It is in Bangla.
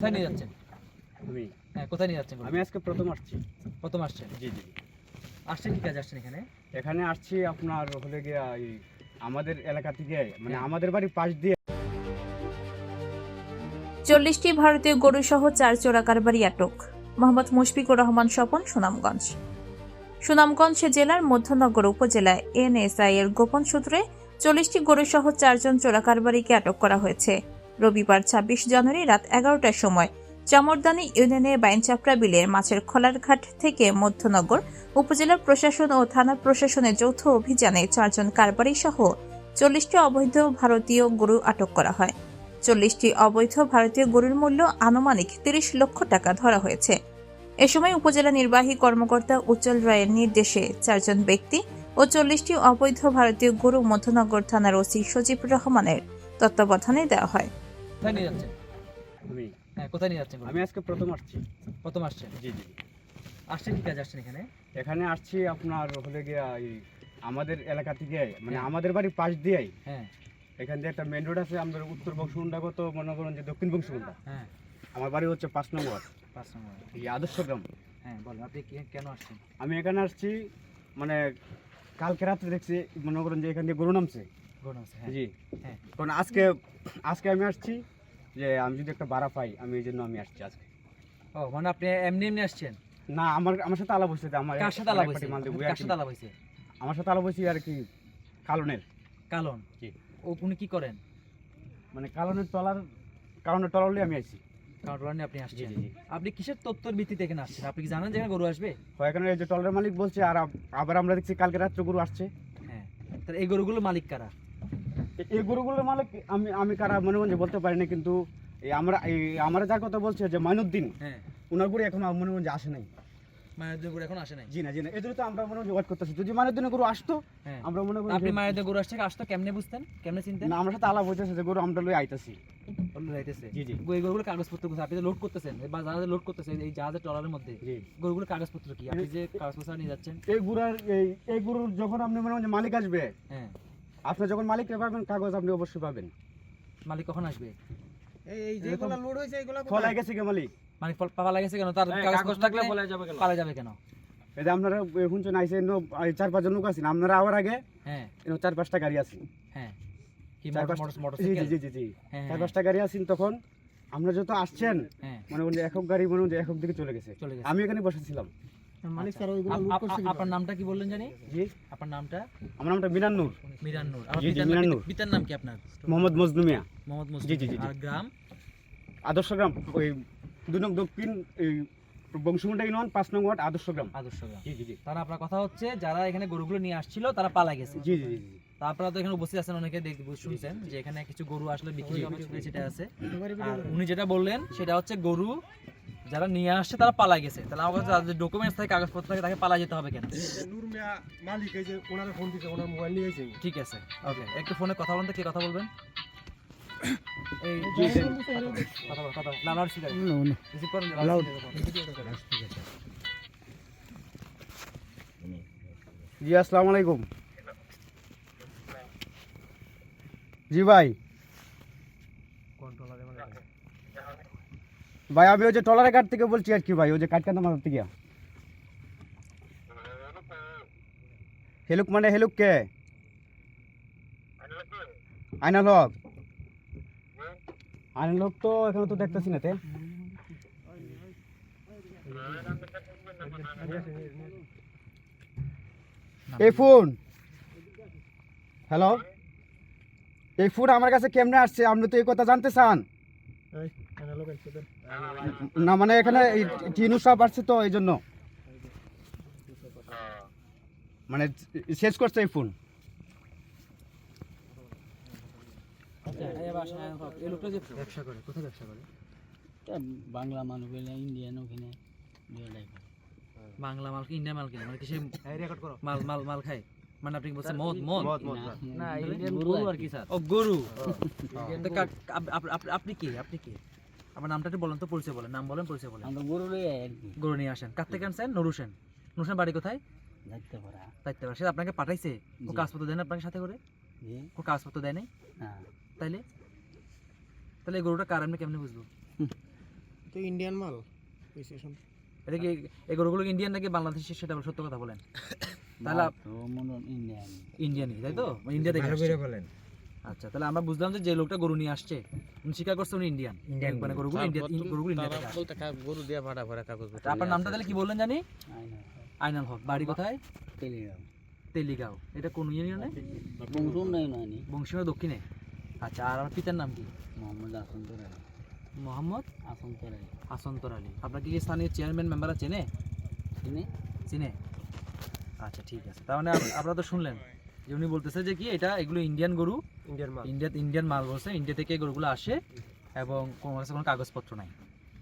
কোথায় নিয়ে যাচ্ছেন? আমি। হ্যাঁ কোথায় নিয়ে যাচ্ছেন আমি আজকে প্রথম আসছি। প্রথম আসছেন? জি জি। আসছেন কি কাজে আসছেন এখানে? এখানে আসছি আপনার হলে গিয়া এই আমাদের এলাকা থেকে মানে হ্যাঁ। আমাদের বাড়ির পাশ দিয়ে। চল্লিশটি ভারতীয় গরু সহ চার চোরা কারবারি আটক। মোহাম্মদ মুশফিকুর রহমান স্বপন সুনামগঞ্জ। সুনামগঞ্জ জেলার মধ্যনগর উপজেলায় এনএসআই এর গোপন সূত্রে চল্লিশটি গরু সহ চারজন চোরা কারবারিকে আটক করা হয়েছে। রবিবার ছাব্বিশ জানুয়ারি রাত এগারোটার সময়। চামরদানি ইউনিয়নের বাইনচাপড়া বিলের মাছের খোলার ঘাট থেকে মধ্যনগর উপজেলা প্রশাসন ও থানা প্রশাসনের যৌথ অভিযানে চারজন কারবারি সহ চল্লিশটি অবৈধ ভারতীয় গরু আটক করা হয়। চল্লিশটি অবৈধ ভারতীয় গরুর মূল্য আনুমানিক তিরিশ লক্ষ টাকা ধরা হয়েছে। এ সময় উপজেলা নির্বাহী কর্মকর্তা উজ্জ্বল রায়ের নির্দেশে চারজন ব্যক্তি ও চল্লিশটি অবৈধ ভারতীয় গরু মধ্যনগর থানার ওসি সজীব রহমানের তত্ত্বাবধানে দেওয়া হয়। কোথায় নিয়ে যাচ্ছেন? আমি হ্যাঁ কোথায় নিয়ে যাচ্ছেন আমি আজকে প্রথম আসছি। প্রথম আসছেন? জি জি আসছেন কি কাজে আসছেন এখানে? এখানে আসছি আপনার হলে গিয়া এই আমাদের এলাকা থেকে মানে হ্যাঁ। আমাদের বাড়ির পাশ দিয়েই হ্যাঁ। এখান দিয়ে একটা মেন রোড আছে আমাদের উত্তর বংশগুন্ডাগত মনে করুন যে দক্ষিণ বংশগুন্ডা হ্যাঁ। আমার বাড়ি হচ্ছে পাঁচ নম্বর। পাঁচ নম্বর। এই আদর্শ গ্রাম। হ্যাঁ বলুন আপনি কেন আসছেন? আমি এখানে আসছি মানে কালকে রাত্রে দেখছি মনে করুন যে এখান দিয়ে গরু নামছে। জি। হ্যাঁ। কারণ আজকে আজকে আমি আসছি যে আমি যদি একটা ভাড়া পাই আমি এই জন্য আমি আসছি আজকে। ও মানে আপনি এমনি এমনি আসছেন? না আমার আমার সাথে আলাপ হয়েছে আমার কার সাথে আলাপ হয়েছে? কার সাথে আলাপ হয়েছে? আমার সাথে আলাপ হয়েছে আর কি কালনের। কালন? জি। ও উনি কি করেন? মানে কালনের টলার কালনের আমি আসছি। আপনি আসছেন। আপনি কিসের তথ্যের ভিত্তিতে এখানে আসছেন? আপনি কি জানেন যে গরু আসবে? হয় এখানে এই যে টলারের মালিক বলছে আর আবার আমরা দেখছি কালকে রাত্রে গরু আসছে। হ্যাঁ। তাহলে এই গরুগুলো মালিক কারা? এই গরুগুলোর মালিক আমি আমি কারা মনে মনে বলতে পারি না কিন্তু এই আমরা এই আমরা যার কথা বলছে যে মাইনুদ্দিন। হ্যাঁ। ওনার গরু এখন মনে মনে আসে নাই। মায়ের গরু এখন আসে নাই? জি না জি না এই জন্য তো আমরা মনে মনে ওয়েট করতেছি। যদি মাইনুদ্দিনের গরু আসতো হ্যাঁ। আমরা মনে করি আপনি মায়ের গরু আসছে আসতো কেমনে বুঝতেন? কেমনে চিনতেন? না আমার সাথে আলাপ হইতেছে যে গরু আমরা লই আইতাছি। যাইতেছে জি জি। গরুগুলো কাগজপত্র আপনি লোড করতেছেন বা জাহাজে লোড করতেছেন এই জাহাজের ট্রলারের মধ্যে গরুগুলো কাগজপত্র কি? আপনি যে কাগজপত্র নিয়ে যাচ্ছেন? এই গুড়ার এই এই গরুর যখন আপনি মনে হয় মালিক আসবে হ্যাঁ। আপনি যখন মালিক পাবেন কাগজ আপনি অবশ্যই পাবেন। মালিক কখন আসবে? এই যেগুলো লোড হয়েছে এগুলো ফলাই গেছে কে মালিক। মালিক ফল- পাওয়া লাগেছে কেন? তার হ্যাঁ, কাগজ থাকলে পালা যাবে কেন? এই যে আপনারা শুনছেন এই চার পাঁচজন লোক আছেন আপনারা আবার আগে হ্যাঁ। চার পাঁচটা গাড়ি আছে হ্যাঁ। জি জি জি জি হ্যাঁ, চার হ্যাঁ। পাঁচটা গাড়ি আছেন তখন আমরা যত আসছেন মানে মনে একক গাড়ি মনে একক দিকে চলে গেছে। চলে গেছে। আমি এখানে বসেছিলাম। মালিক। স্যার ওইগুলো আপ- করছে আপনার নামটা কি বললেন জানি? জি। আপনার নামটা? আমার নামটা মিরান নূর মিরান নূর জি, জি, মিরান নূর। পিতার নাম কি আপনার? মোহাম্মদ মজনুমিয়া। মোহাম্মদ মুসলিম জি, জি, জি, জি। আর গ্রাম? আদর্শ গ্রাম। ওই দুই নং দক্ষিণ বংশমুন্ডা ইউনিয়ন পাঁচ নং ওয়ার্ড আদর্শ গ্রাম। আদর্শ গ্রাম। জি জি জি। তার আপনার কথা হচ্ছে যারা এখানে গরুগুলো নিয়ে আসছিল তারা পালা গেছে। জি জি জি জি। তা আপনারা তো এখানে উপস্থিত আছেন অনেকে শুনছেন যে এখানে কিছু গরু আসলে বিক্রি সেটা আছে। আর উনি যেটা বললেন সেটা হচ্ছে গরু যারা নিয়ে আসছে তারা পালা গেছে। তাহলে আমার কাছে যে ডকুমেন্টস থাকে কাগজপত্র থাকে তাকে পালা যেতে হবে কেন? নূর মিয়া মালিক এই যে ওনার ফোন দিছে ওনার মোবাইল নিয়ে গেছে। ঠিক আছে ওকে একটু ফোনে কথা বলতে কে কথা বলবেন? এই। কথা বল কথা না লাউড স্পিকার রিসিভ করেন Loud. জি আসসালামু আলাইকুম। জি ভাই। ভাই, আমি ওই যে টলারের কাঠ থেকে বলছি আর কি ভাই, ওই যে কাঠ কান্দা মাথার থেকে? হেলুক মানে হেলুক কে? আইনাল হক। আইনাল হক তো এখানে তো দেখতেছি না তে। এই ফোন। হ্যালো? এই ফোন আমার কাছে কেমনে আসছে? আপনি তো এই কথা জানতে চান। না মানে এখানে এই টিনু সাপ আসছে তো এই জন্য। মানে শেষ করছে এই ফোন এই লোকটা যে ব্যবসা করে কোথায় ব্যবসা করে? বাংলা ইন্ডিয়ান ওখানে বাংলা মাল কি ইন্ডিয়া মাল কিনে মানে কিসে রেকর্ড করো। মাল মাল মাল খায়? মানে আপনি বলছেন মদ মদ? না, না গরু ইন্ডিয়ান আর গরু আর কি। স্যার? ও গরু। আপনি কি? আপনি কি? আমার নামটা একটু বলেন তো পরিচয় বলেন নাম বলেন পরিচয় বলেন। আমরা গরু লই আর কি। গরু নিয়ে আসেন। কার থেকে আনছেন নুরুসেন নুরুসেন বাড়ি কোথায়? দেখতে পারা দায়িত্ব সে আপনাকে পাঠাইছে? ও। কাগজপত্র দেন আপনাকে সাথে করে? ও কাগজপত্র দেয় নাই? না। তাইলে? তাহলে এই গরুটা কার আপনি কেমনে বুঝব? তো ইন্ডিয়ান মাল রেজিস্ট্রেশন এটা কি এই গরুগুলো ইন্ডিয়ান নাকি বাংলাদেশি সেটা সত্য কথা বলেন। তাহলে আপ- তো মনে ইন্ডিয়ান ইন্ডিয়ানই তাই তো? ইন্ডিয়া থেকে আসছে। আচ্ছা তাহলে আমরা বুঝলাম যে যে লোকটা গরু নিয়ে আসছে উনি স্বীকার করছে উনি ইন্ডিয়ান ইন্ডিয়ান মানে গরুগুলো ইন্ডিয়া গরুগুলো ইন্ডিয়া থেকে আসছে। গরু দিয়ে ভাড়া ভরা কাগজ তা আপনার নামটা তাহলে কি বললেন জানি? আইনা আইনাল হক। বাড়ি কোথায়? টেলিগ্রাম তেলিগাঁও। এটা কোন ইউনিয়নে? বংশুন নাই নানি বংশীয় দক্ষিণে। আচ্ছা আর আমার পিতার নাম কি? মোহাম্মদ আসন্তর আলী মোহাম্মদ আসন্তর আলী হাসন্তর আলী আপনার কি স্থানীয় চেয়ারম্যান মেম্বার চেনে? চিনে। চিনে। আচ্ছা ঠিক আছে। তার মানে আপনারা তো শুনলেন। যে উনি বলতেছে যে কি এটা এগুলো ইন্ডিয়ান গরু। ইন্ডিয়ান মাল। ইন্ডিয়া ইন্ডিয়ান মাল বলছে। ইন্ডিয়া থেকে গরুগুলো আসে এবং কোনো কাছে কোনো কাগজপত্র নাই।